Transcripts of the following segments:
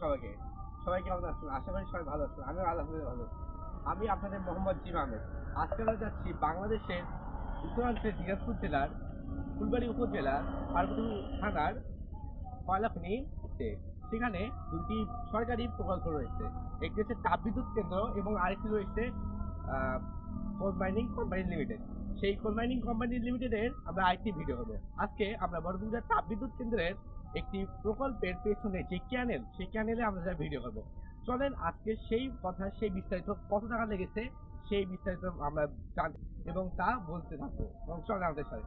সবাইকে। সবাই কেমন আছেন আশা করি সবাই ভালো আছেন। আমিও আলহামদুলিল্লাহ ভালো আমি আপনাদের মোহাম্মদ জিম আহমেদ। আজকে আমরা যাচ্ছি বাংলাদেশের উত্তরাঞ্চলের দিনাজপুর জেলার ফুলবাড়ি উপজেলার পার্বতী থানার কয়লাখনিতে সেখানে দুটি সরকারি প্রকল্প রয়েছে। একটি হচ্ছে তাপবিদ্যুৎ কেন্দ্র এবং আরেকটি রয়েছে কোল মাইনিং কোম্পানি লিমিটেড সেই কোল মাইনিং কোম্পানি লিমিটেডের আমরা আরেকটি ভিডিও হবে আজকে আমরা বড়বুজার তাপবিদ্যুৎ কেন্দ্রের একটি প্রকল্পের পেছনে যে ক্যানেল সেই ক্যানেলে আমরা ভিডিও করব চলেন আজকে সেই কথা, সেই বিস্তারিত কত টাকা লেগেছে, সেই বিস্তারিত আমরা জানি এবং তা বলতে থাকব এবং চলেন আমাদের সাথে.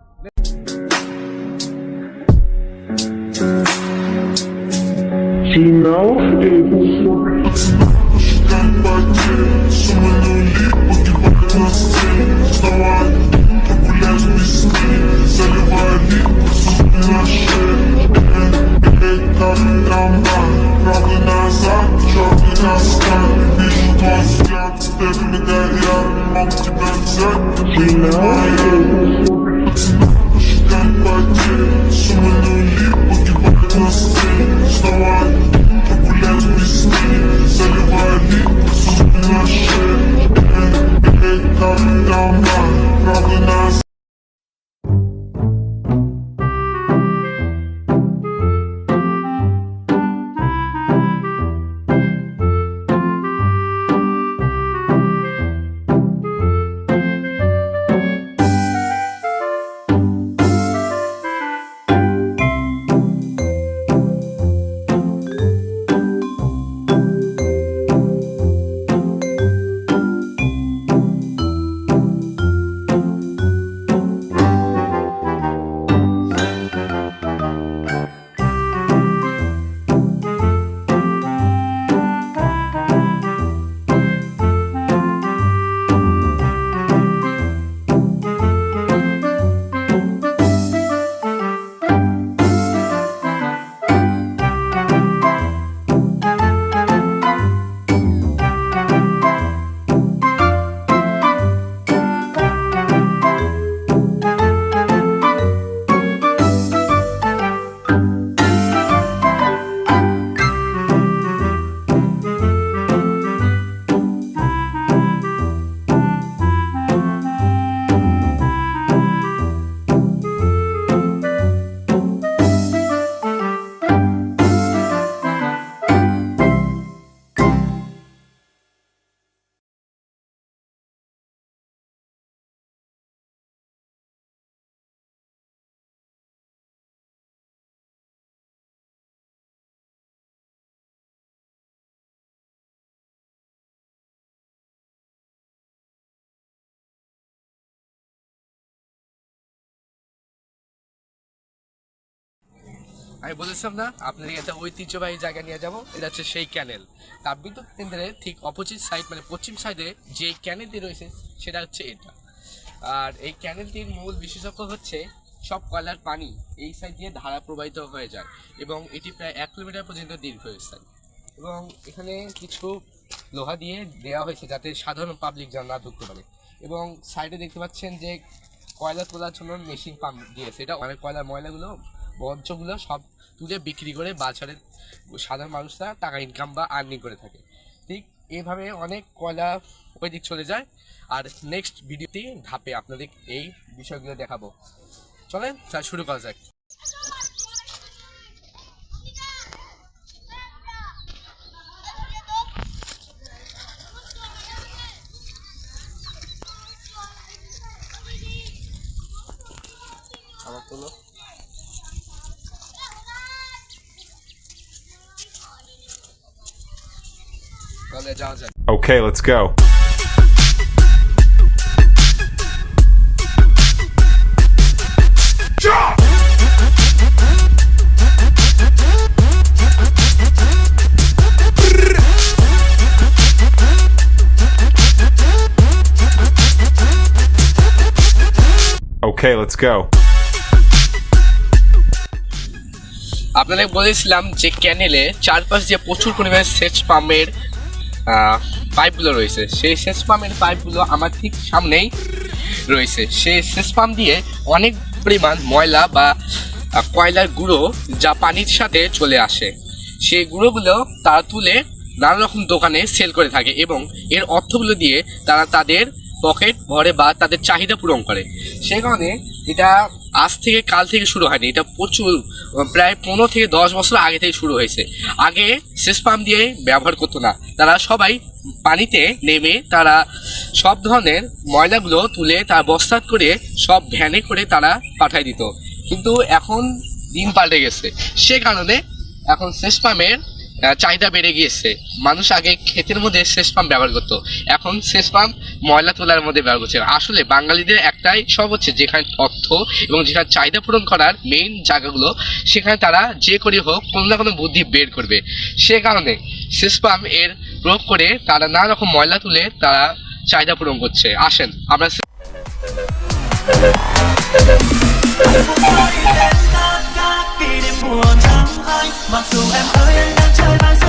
আমি বলেছিলাম না, আপনাদের একটা ঐতিহ্যবাহী জায়গা নিয়ে যাব, এটা হচ্ছে সেই ক্যানেল। তাপবিদ্যুৎ কেন্দ্রের ঠিক অপোজিট সাইড মানে পশ্চিম সাইডে যে ক্যানেলটি রয়েছে, সেটা হচ্ছে এটা। আর এই ক্যানেলটির মূল বিশেষত্ব হচ্ছে, সব কয়লার পানি এই সাইড দিয়ে ধারা প্রবাহিত হয়ে যায় এবং এটি প্রায় এক কিলোমিটার পর্যন্ত দীর্ঘস্থায়ী। এবং এখানে কিছু লোহা দিয়ে দেওয়া হয়েছে যাতে সাধারণ পাবলিক যেন না ঢুকতে পারে এবং সাইডে দেখতে পাচ্ছেন যে কয়লা তোলার জন্য মেশিন পাম্প দিয়েছে। এটা অনেক কয়লার ময়লাগুলো বর্জ্যগুলো সব তুলে বিক্রি করে বাজারে সাধারণ মানুষরা টাকা ইনকাম বা আর্নিং করে থাকে। ঠিক এভাবে অনেক কয়লা ওই দিক চলে যায়। আর নেক্সট ভিডিওতে ধাপে আপনাদের এই বিষয়গুলো দেখাবো। চলেন তা শুরু করা যাক। আমার কোনো তাহলে যাওয়া যাক Okay, let's go. Okay, let's go. আপনাদের বলেছিলাম যে ক্যানেলে চারপাশ দিয়ে প্রচুর পরিমাণে সেচ পাম্পের পাইপগুলো রয়েছে। সেই সেচ পাম্পের পাইপগুলো আমার ঠিক সামনেই রয়েছে। সেই সেচ পাম্প দিয়ে অনেক পরিমাণ ময়লা বা কয়লার গুঁড়ো যা পানির সাথে চলে আসে। সেই গুঁড়োগুলো তারা তুলে নানা রকম দোকানে সেল করে থাকে এবং এর অর্থগুলো দিয়ে তারা তাদের পকেট, ভরে বা তাদের চাহিদা পূরণ করে। সে কারণে এটা আজ থেকে কাল থেকে শুরু হয়নি। এটা প্রচুর, প্রায় পনেরো থেকে দশ বছর আগে থেকে শুরু হয়েছে। আগে শেষ পাম্প দিয়ে ব্যবহার করতো না। তারা সবাই পানিতে নেমে তারা সব ধরনের ময়লাগুলো তুলে তারা বস্তাত করে সব ভ্যানে করে তারা পাঠাই দিত। কিন্তু এখন দিন পাল্টে গেছে। সে কারণে এখন শেষ পাম্পের চাহিদা বেড়ে গিয়েছে। মানুষ আগে ক্ষেতের মধ্যে শেষ পাম্প ব্যবহার করতো। এখন শেষ পাম্প ময়লা তোলার মধ্যে ব্যবহার করছে। আসলে বাঙালিদের একটাই সব হচ্ছে যেখানে অর্থ এবং যেখানে চাহিদা পূরণ করার মেইন জায়গাগুলো, সেখানে তারা যে করে হোক কোনো না কোনো বুদ্ধি বের করবে। সে কারণে শেষ পাম্পের প্রয়োগ করে তারা নানা রকম ময়লা তুলে তারা চাহিদা পূরণ করছে। আসেন, আমরা mặc dù em ơi anh đang chơi mang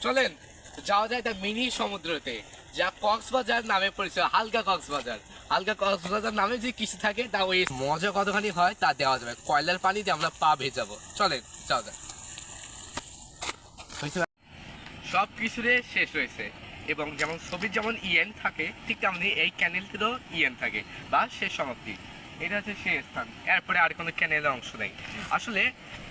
চলেন, যাওয়া যায় একটা মিনি সমুদ্রতে, যা কক্সবাজার নামে পরিচিত, হালকা কক্সবাজার। হালকা কক্সবাজার নামে যে কিছু থাকে, তা ওই মজা কতখানি হয়, তা দেওয়া যাবে। কয়লার পানিতে আমরা পা ভেজাবো। চলেন, যাওয়া যাক। সব কিছুরে শেষ হয়েছে। এবং যেমন ছবির যেমন ইএন থাকে, ঠিক তেমনি এই ক্যানেলটিরও ইএন থাকে, বা শেষ সমাপ্তি। এটা হচ্ছে শেষ স্থান। এরপরে আর কোনো ক্যানেলের অংশ নেই। আসলে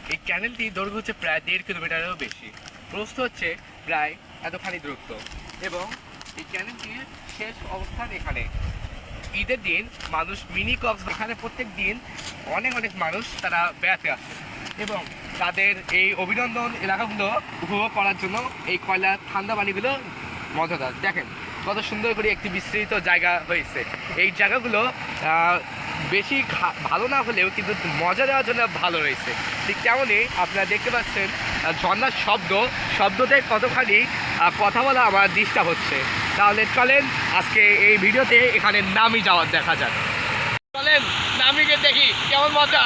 এই ক্যানেলটি দৈর্ঘ্য হচ্ছে প্রায় দেড় কিলোমিটারেরও বেশি। প্রস্থ হচ্ছে প্রায় এতখানি দূরত্ব এবং এই ক্যানেলটির শেষ অবস্থান এখানে। ঈদের দিন মানুষ মিনি কক্স এখানে প্রত্যেক দিন অনেক অনেক মানুষ তারা বেড়াতে আসে। এবং তাদের এই অভিনন্দন এলাকাগুলো উপভোগ করার জন্য এই কয়লার ঠান্ডা পানিগুলো মজাদার দেখেন, কত সুন্দর করে একটি বিস্তৃত জায়গা হয়েছে। এই জায়গাগুলো বেশি ভালো না হলেও কিন্তু মজা দেওয়ার জন্য ভালো রয়েছে। ঠিক তেমনই আপনারা দেখতে পাচ্ছেন আহ, ঝর্ণার শব্দ শব্দতে কতখানি কথা বলা আমার ডিস্টার্ব হচ্ছে। তাহলে চলেন আজকে এই ভিডিওতে এখানে নামি যাওয়ার দেখা যাক। চলেন নামিকে দেখি কেমন মজা?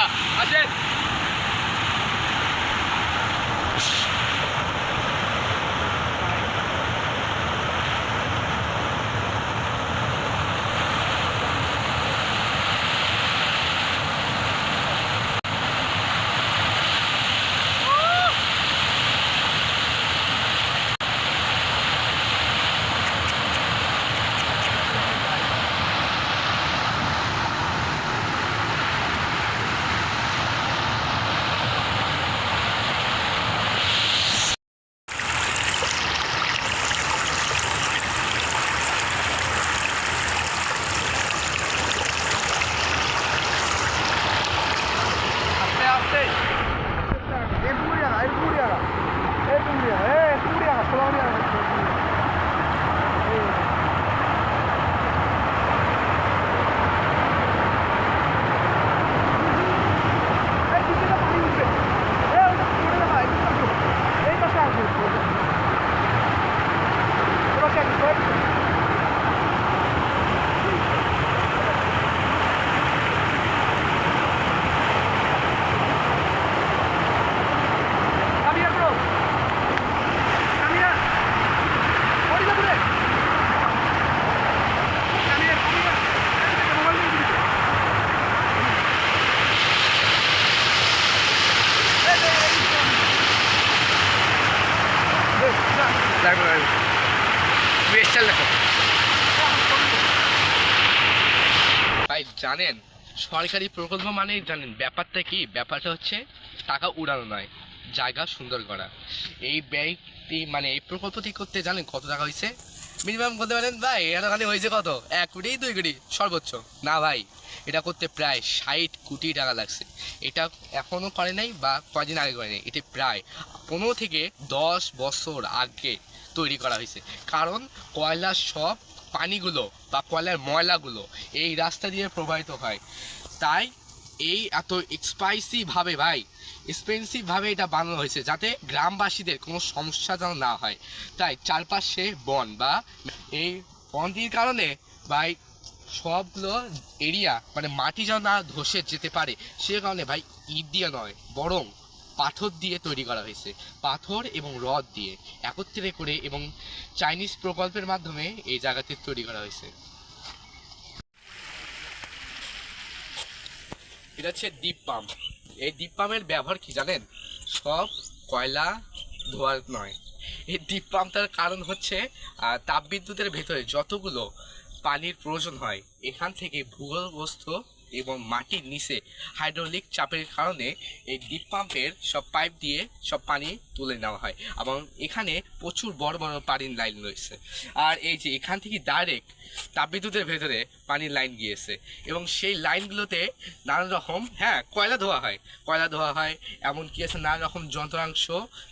সরকারি প্রকল্প মানে জানেন, ব্যাপারটা কি? ব্যাপারটা হচ্ছে টাকা উড়ানো নয়, জায়গা সুন্দর করা। এই ব্যয়টি মানে এই প্রকল্পটি করতে জানেন কত টাকা হয়েছে মিনিমাম বলতে পারেন, ভাই এখানে হয়েছে কত? এক কোটি, দুই কোটি, সর্বোচ্চ। না, ভাই, এটা করতে প্রায় ষাট কোটি টাকা লাগছে। এটা এখনও করে নাই বা কদিন আগে করে নাই, এটি প্রায় পনেরো থেকে দশ বছর আগে তৈরি করা হয়েছে কারণ কয়লার সব পানিগুলো বা কয়লার ময়লাগুলো এই রাস্তা দিয়ে প্রবাহিত হয়। তাই এই এত এক্সপাইসিভাবে ভাই এক্সপেন্সিভভাবে এটা বানানো হয়েছে যাতে গ্রামবাসীদের কোনো সমস্যা যেন না হয়। তাই চারপাশে বন বা এই বনটির কারণে ভাই সবগুলো এরিয়া মানে মাটি যেন না ধসে যেতে পারে, সে কারণে ভাই ইট দিয়ে নয়, বরং পাথর দিয়ে তৈরি করা হয়েছে। পাথর এবং রড দিয়ে একত্রে করে এবং চাইনিজ প্রকল্পের মাধ্যমে এই জায়গাতে তৈরি করা হয়েছে। এটা হচ্ছে ডিপ পাম্প এই ডিপ পাম্পের ব্যবহার কি জানেন? সব কয়লা ধোয়ার নয়। এই ডিপ পাম্পটার কারণ হচ্ছে তাপবিদ্যুতের ভেতরে যতগুলো পানির প্রয়োজন হয়, এখান থেকে ভূগর্ভস্থ এবং মাটির নিচে হাইড্রোলিক চাপের কারণে এই ডিপ পাম্পের সব পাইপ দিয়ে সব পানি তুলে নেওয়া হয় এবং এখানে প্রচুর বড় বড় পানির লাইন রয়েছে। আর এই যে এখান থেকে ডাইরেক্ট তাপবিদ্যুতের ভেতরে পানির লাইন গিয়েছে এবং সেই লাইনগুলোতে নানান রকম হ্যাঁ কয়লা ধোয়া হয়। কয়লা ধোয়া হয়, এমনকি আছে নানান রকম যন্ত্রাংশ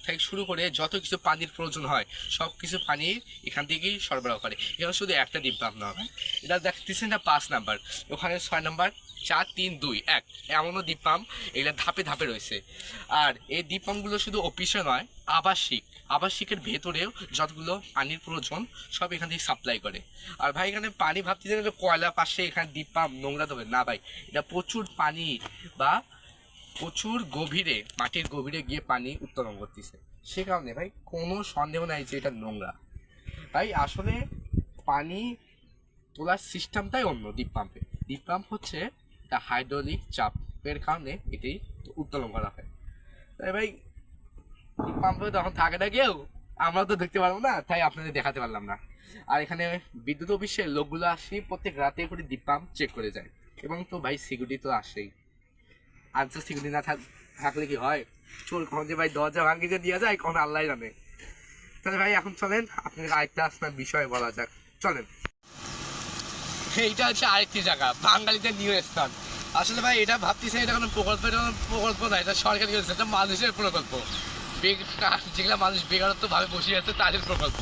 থেকে শুরু করে যত কিছু পানির প্রয়োজন হয় সব কিছু পানি এখান থেকেই সরবরাহ করে। এখানে শুধু একটা ডিপ পাম্প না হয় এটা দেখতেছেন না পাঁচ নাম্বার। ওখানে ছয় নাম্বার। চার, তিন, দুই, এক। এমনও দ্বীপ পাম্প এগুলো ধাপে ধাপে রয়েছে। আর এই দ্বীপ পাম্পগুলো শুধু অফিসে নয়, আবাসিক। আবাসিকের ভেতরেও যতগুলো পানির প্রয়োজন সব এখান থেকে সাপ্লাই করে। আর ভাই, এখানে পানি ভাবতে গেলে কয়লা পাশে এখানে দ্বীপ পাম্প নোংরা দেবে না ভাই, এটা প্রচুর পানি বা প্রচুর গভীরে, মাটির গভীরে গিয়ে পানি উত্তোলন করতেছে। সে কারণে ভাই, কোনো সন্দেহ নাই যে এটা নোংরা। ভাই, আসলে পানি তোলার সিস্টেমটাই অন্য দ্বীপ পাম্পে দ্বীপ পাম্প হচ্ছে হাইড্রোলিক চাপের কারণে এটি উত্তোলন করা হয়। তাই ভাই পাম্পে তখন থাকে না কেউ, আমরা তো দেখতে পারব না, তাই আপনাদের দেখাতে পারলাম না। আর এখানে বিদ্যুৎ অফিসের লোকগুলো আসি, প্রত্যেক রাতে করে ডিপ পাম্প চেক করে যায়। এবং তো ভাই সিকিউরিটি তো আসেই। আর তো সিকিউরিটি না থাক- থাকলে কি হয়? চোর কখন যে ভাই দরজা ভাঙিয়ে যে দিয়ে যায়, কখন আল্লাহ জানে। তাহলে ভাই, এখন চলেন আপনাদের আরেকটা আপনার বিষয়ে বলা যাক। চলেন। এইটা হচ্ছে আরেকটি জায়গা, বাঙালিদের নিউ স্থান। আসলে ভাই, এটা ভাবতেছে এটা কোনো প্রকল্প, এটা কোনো প্রকল্প না, এটা সরকারি এটা মানুষের প্রকল্প। যেগুলো মানুষ বেকারত্ব ভাবে বসে আছে, তাদের প্রকল্প।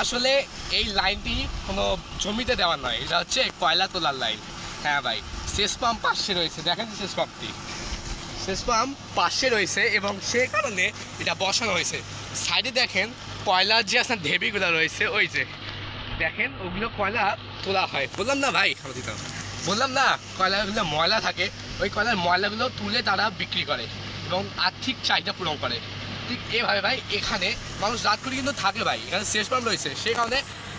আসলে এই লাইনটি কোনো জমিতে দেওয়ার নয়, এটা হচ্ছে কয়লা তোলার লাইন। হ্যাঁ ভাই শেষ পাম্প পাশে রয়েছে, দেখেন শেষ পাম্পটি। শেষ পাম্প পাশে রয়েছে এবং সে কারণে এটা বসানো হয়েছে। সাইডে দেখেন, কয়লার যে আপনার ঢেবিগুলো রয়েছে, ওই যে। দেখেন, ওগুলো কয়লা তোলা হয়। বললাম না ভাই বললাম না, কয়লাগুলো ময়লা থাকে। ওই কয়লার ময়লাগুলো তুলে তারা বিক্রি করে এবং আর্থিক চাহিদা পূরণ করে। ঠিক এভাবে ভাই, এখানে মানুষ রাত করে কিন্তু থাকে ভাই। এখানে শেষ পাম্প রয়েছে। সেই কারণে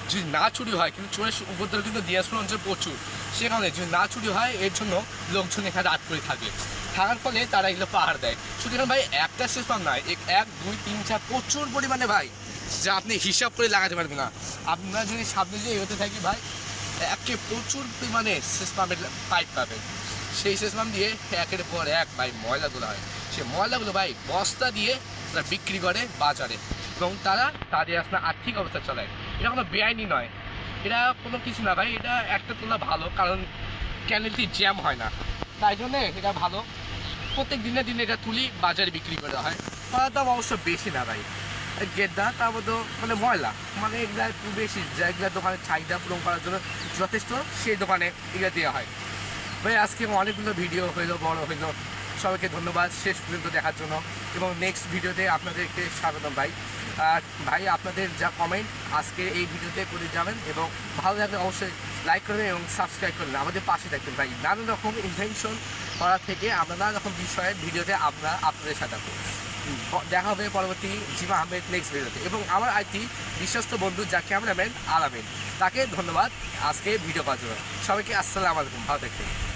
যদি না চুরি হয়, কিন্তু চোরের উপদ্রব কিন্তু দিনাজপুর অঞ্চল প্রচুর। সে কারণে যদি না চুরি হয়, এর জন্য লোকজন এখানে রাত করে থাকে। থাকার ফলে তারা এগুলো পাহাড় দেয়। এখানে ভাই, একটা শেষ পাম্প নয়। এক, দুই, তিন, চার প্রচুর পরিমাণে ভাই যা আপনি হিসাব করে লাগাতে পারবেন না। আপনারা যদি সামনে দিয়ে এগোতে থাকি ভাই, একে প্রচুর পরিমাণে শেষ পাম্পের পাইপ পাবেন সেই শেষ পাম্প দিয়ে একের পর এক ভাই ময়লা হয়। সেই ময়লাগুলো ভাই বস্তা দিয়ে তারা বিক্রি করে বাজারে এবং তারা তাদের আপনার আর্থিক অবস্থা চালায় এটা কোনো বেআইনি নয়। এটা কোনো কিছু না ভাই, এটা একটা তোলা ভালো, কারণ ক্যানেলটি জ্যাম হয় না। তাই জন্য এটা ভালো। প্রত্যেক দিনে দিনে এটা তুলি, বাজারে বিক্রি করা হয়। তার দাম অবশ্য বেশি না ভাই। গেদ্দা তার মধ্যে মানে ময়লা মানে এগুলা একটু বেশি যেগুলা দোকানে চাহিদা পূরণ করার জন্য যথেষ্ট সেই দোকানে এগুলো দেওয়া হয়। ভাই, আজকে অনেকগুলো ভিডিও হইল, বড় হইল। সবাইকে ধন্যবাদ। শেষ পর্যন্ত দেখার জন্য। এবং নেক্সট ভিডিওতে আপনাদেরকে স্বাগতম ভাই। আর ভাই, আপনাদের যা কমেন্ট আজকে এই ভিডিওতে করে যাবেন। এবং ভালো লাগলে অবশ্যই লাইক করবেন এবং সাবস্ক্রাইব করবেন। আমাদের পাশে থাকবেন ভাই। নানান রকম ইনভেনশন করা থেকে আমরা নানান রকম বিষয়ের ভিডিওতে আমরা আপনাদের সাথে দেখা হবে পরবর্তী জিমা আহমেদ নেক্সট ভিডিওতে এবং আমার আরেকটি বিশ্বস্ত বন্ধু যা ক্যামেরাম্যান আলামিন, তাকে ধন্যবাদ আজকে ভিডিও করার জন্য। সবাইকে আসসালাম আলাইকুম, ভালো থাকবেন।